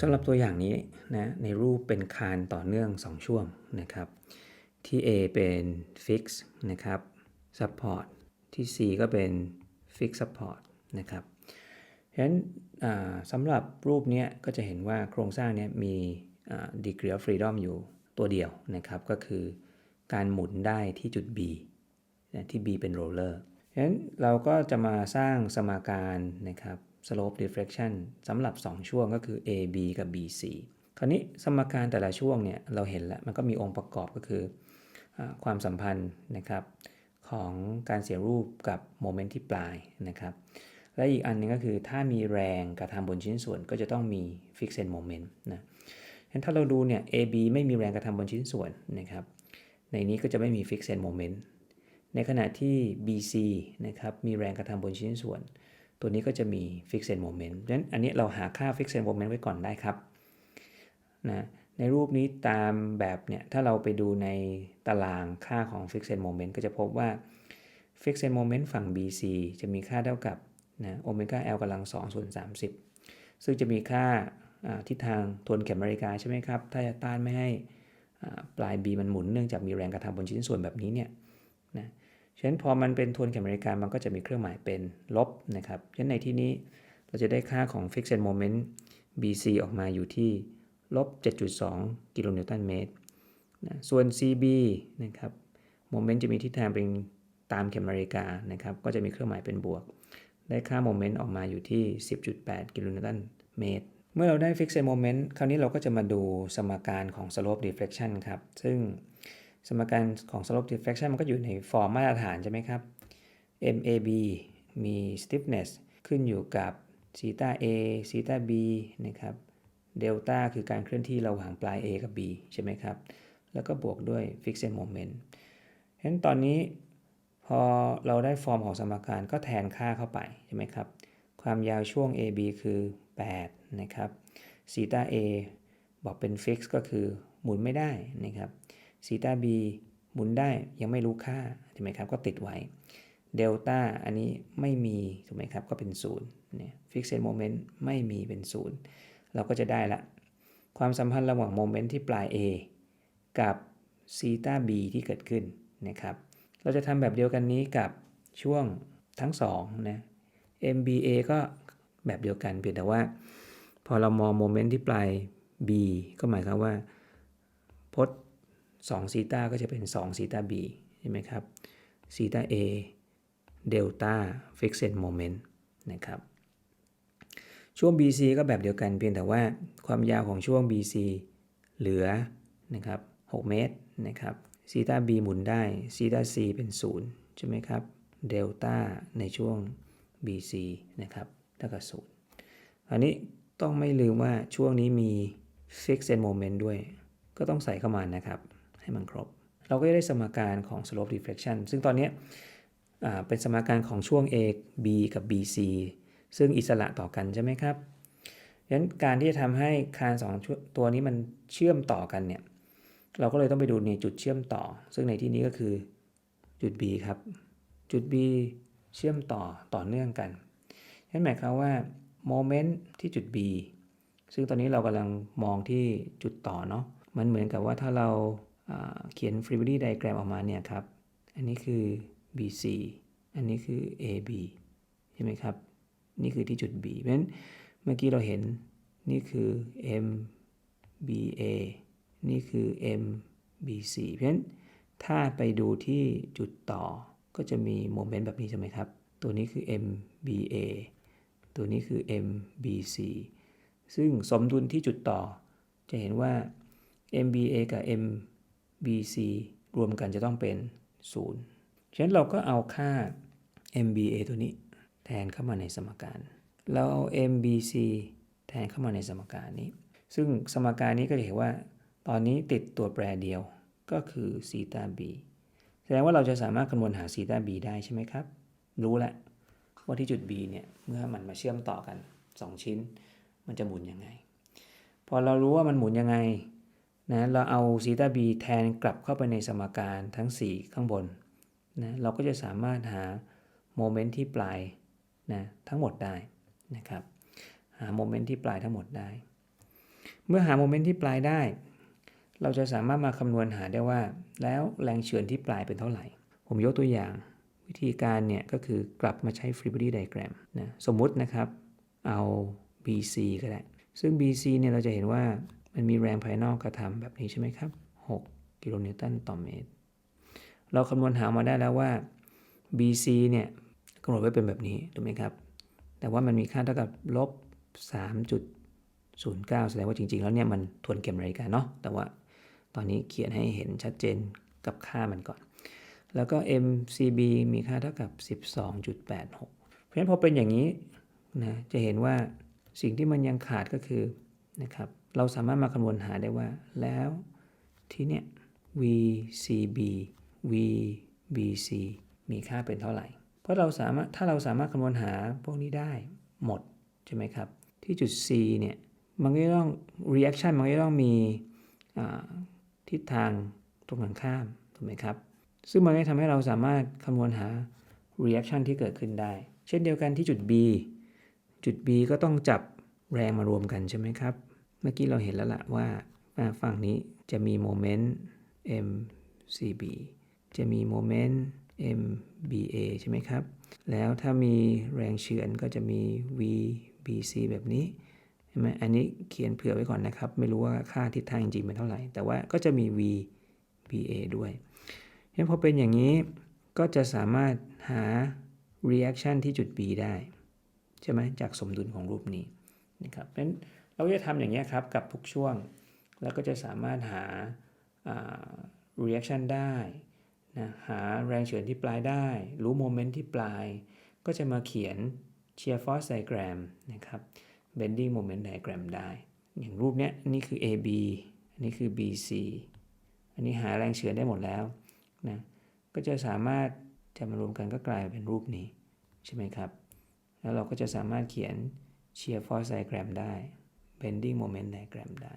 สำหรับตัวอย่างนี้นะในรูปเป็นคานต่อเนื่อง 2 ช่วงนะครับ ที่ A เป็น fix นะครับ support ที่ C ก็เป็น fix support นะครับฉะนั้นสำหรับรูปนี้ก็จะเห็นว่าโครงสร้างนี้มี degree of freedom อยู่ตัวเดียวนะครับ ก็คือการหมุนได้ที่จุด B นะที่ B เป็น roller ฉะนั้นเราก็จะมาสร้างสมการนะครับ slope deflection สำหรับ 2 ช่วงก็คือ AB กับ BC คราวนี้สมการแต่ละช่วงเนี่ยเราเห็นแล้วมันก็มีองค์ประกอบก็คืออความสัมพันธ์นะครับของการเสียรูปกับโมเมนต์ที่ปลายนะครับ และอีกอันหนึงก็คือถ้ามีแรงกระทำบนชิ้นส่วนก็จะต้องมี fixed moment นะฉะนั้นถ้าเราดูเนี่ย AB ไม่มีแรงกระทำบนชิ้นส่วนนะครับ ในนี้ก็จะไม่มี fixed moment ในขณะที่ BC นะครับมีแรงกระทำบนชิ้นส่วน ตัวนี้ก็จะมี fixed moment ดังนั้นอันนี้เราหาค่า fixed moment ไว้ก่อนได้ครับนะในรูปนี้ตามแบบเนี่ย ถ้าเราไปดูในตารางค่าของ fixed moment ก็จะพบว่า fixed moment ฝั่ง BC จะมีค่าเท่ากับนะโอเมก้า L กำลัง2ส่วน30 ซึ่งจะมีค่าทิศทางทวนเข็มนาฬิกาใช่ไหมครับ ถ้าจะต้านไม่ให้ปลาย B มันหมุนเนื่องจากมีแรงกระทำบนชิ้นส่วนแบบนี้เนี่ยนะ ฉะนั้นพอมันเป็นทวนเข็มนาฬิกามันก็จะมีเครื่องหมายเป็นลบนะครับฉะนั้นในที่นี้เราจะได้ค่าของ fixed moment BC ออกมาอยู่ที่ลบ 7.2 กิโลนิวตันเมตรนะส่วน CB นะครับโมเมนต์จะมีทิศทางเป็นตามเข็มนาฬิกานะครับ ก็จะมีเครื่องหมายเป็นบวก ได้ค่าโมเมนต์ออกมาอยู่ที่ 10.8 กิโลนิวตันเมตร เมื่อเราได้ fixed moment คราวนี้เราก็จะมาดูสมการของ slope deflection ครับ ซึ่ง สมการของ slope deflection มันก็อยู่ในฟอร์มมาตรฐานใช่ไหมครับ MAB มี stiffness ขึ้นอยู่กับ theta A theta B นะครับ delta คือการเคลื่อนที่ระหว่างปลาย A กับ B ใช่ไหมครับ แล้วก็บวกด้วย fixed moment ฉะนั้นตอนนี้พอเราได้ฟอร์มของสมการก็แทนค่าเข้าไปใช่ไหมครับ ความยาวช่วง AB คือ 8 นะครับ theta A บอกเป็น fix ก็คือหมุนไม่ได้นะครับ theta B หมุนได้ยังไม่รู้ค่าใช่ไหมครับก็ติดไว้เดลต้าอันนี้ไม่มีถูกไหมครับก็เป็น0เนี่ย fixed moment ไม่มีเป็น0เราก็จะได้ละ ความสัมพันธ์ระหว่างโมเมนต์ที่ปลาย A กับซีตา B ที่เกิดขึ้นนะครับเราจะทำแบบเดียวกันนี้กับช่วงทั้ง2นะ MBA ก็แบบเดียวกันเพียงแต่ว่า พอเรามองโมเมนต์ที่ปลาย B ก็หมายความว่าพจน์ 2ซีตาก็จะเป็น2ซีตา B ใช่ไหมครับซีตา A เดลต้า fixed moment นะครับช่วง BC ก็แบบเดียวกันเพียงแต่ว่าความยาวของช่วง BC เหลือนะครับ6เมตรนะครับซีตา B หมุนได้ซีตา C เป็น0ใช่ไหมครับเดลต้าในช่วง BC นะครับเท่ากับ0อันนี้ต้องไม่ลืมว่าช่วงนี้มี fixed moment ด้วย ก็ต้องใส่เข้ามานะครับ ให้มันครบ เราก็จะได้สมการของ slope deflection ซึ่งตอนนี้เป็นสมการของช่วง A B กับ BC ซึ่งอิสระต่อกันใช่ไหมครับดังนั้นการที่จะทำให้คานสองตัวนี้มันเชื่อมต่อกันเนี่ย เราก็เลยต้องไปดูในจุดเชื่อมต่อ ซึ่งในที่นี้ก็คือจุด B ครับ จุด B เชื่อมต่อต่อเนื่องกันนั่นหมายความว่าโมเมนต์ที่จุด B ซึ่งตอนนี้เรากำลังมองที่จุดต่อเนาะ มันเหมือนกับว่าถ้าเรา เขียน free diagram ออกมาเนี่ยครับ อันนี้คือ BC อันนี้คือ AB ใช่ไหมครับ นี่คือที่จุด B เพราะฉะนั้นเมื่อกี้เราเห็นนี่คือ MBA นี่คือ MBC เพราะฉะนั้นถ้าไปดูที่จุดต่อก็จะมีโมเมนต์แบบนี้ใช่ไหมครับ ตัวนี้คือ MBA ตัวนี้คือ MBC ซึ่งสมดุลที่จุดต่อ จะเห็นว่า MBA กับ m BC รวมกันจะต้องเป็น 0 ฉะนั้นเราก็เอาค่า MBA ตัวนี้แทนเข้ามาในสมการ เราเอา MBC แทนเข้ามาในสมการนี้ ซึ่งสมการนี้ก็จะเห็นว่า ตอนนี้ติดตัวแปรเดียวก็คือซีตา b แสดงว่าเราจะสามารถคำนวณหาซีตา b ได้ใช่ไหมครับ รู้แล้วว่าที่จุด B เนี่ย เมื่อมันมาเชื่อมต่อกัน 2 ชิ้น มันจะหมุนยังไง พอเรารู้ว่ามันหมุนยังไง นะเราเอาซีตา b แทนกลับเข้าไปในสมการทั้ง 4 ข้างบนนะเราก็จะสามารถหาโมเมนต์ที่ปลายนะทั้งหมดได้นะครับ หาโมเมนต์ที่ปลายทั้งหมดได้ เมื่อหาโมเมนต์ที่ปลายได้ เราจะสามารถมาคำนวณหาได้ว่า แล้วแรงเฉือนที่ปลายเป็นเท่าไหร่ ผมยกตัวอย่างวิธีการเนี่ยก็คือกลับมาใช้ free body diagram นะสมมุตินะครับเอา BC ก็ได้ ซึ่ง BC เนี่ยเราจะเห็นว่า มันมีแรงภายนอกกระทำแบบนี้ใช่ไหมครับ 6 กิโลนิวตันต่อเมตร เราคำนวณหามาได้แล้วว่า BC เนี่ยกำหนดไว้เป็นแบบนี้ถูกไหมครับ แต่ว่ามันมีค่าเท่ากับลบ 3.09 แสดงว่าจริง ๆ แล้วเนี่ยมันทวนเข็มนาฬิกาเนาะ แต่ว่าตอนนี้เขียนให้เห็นชัดเจนกับค่ามันก่อน แล้วก็ MCB มีค่าเท่ากับ 12.86 เพราะฉะนั้นพอเป็นอย่างนี้นะ จะเห็นว่าสิ่งที่มันยังขาดก็คือนะครับ เราสามารถมาคำนวณหาได้ว่า แล้วที่เนี่ย VCB VBC มีค่าเป็นเท่าไหร่ เพราะเราสามารถถ้าเราสามารถคำนวณหาพวกนี้ได้หมด ใช่ไหมครับ ที่จุด C เนี่ย มันก็ต้อง reaction มันก็ต้องมีทิศทางตรงกันข้ามถูกไหมครับ ซึ่งมันก็ทำให้เราสามารถคำนวณหา reaction ที่เกิดขึ้นได้ เช่นเดียวกันที่จุด B จุด B ก็ต้องจับแรงมารวมกันใช่ไหมครับ เมื่อกี้เราเห็นแล้วล่ะว่าอ่าฝั่งนี้จะมีโมเมนต์ mcb จะมีโมเมนต์ mba ใช่ไหมครับ แล้วถ้ามีแรงเฉือนก็จะมี vbc แบบนี้ใช่ไหมอันนี้เขียนเผื่อไว้ก่อนนะครับ ไม่รู้ว่าค่าทิศทางจริงเป็นเท่าไหร่ แต่ว่าก็จะมี vba ด้วยงั้นพอเป็นอย่างนี้ก็จะสามารถหา reaction ที่จุด b ได้ ใช่ไหมจากสมดุลของรูปนี้นะครับเพราะฉะนั้น เราก็จะทำอย่างนี้ครับกับทุกช่วง แล้วก็จะสามารถหาา reaction ได้นะหาแรงเฉือนที่ปลายได้ รู้โมเมนต์ที่ปลาย ก็จะมาเขียน shear force diagram นะครับ bending moment diagram ได้ อย่างรูปเนี้ยนี่คือ AB อันนี้คือ BC อันนี้หาแรงเฉือนได้หมดแล้วนะก็จะสามารถจะมารวมกันก็กลายเป็นรูปนี้ ใช่ไหมครับ แล้วเราก็จะสามารถเขียน shear force diagram ได้ bending moment diagram ได้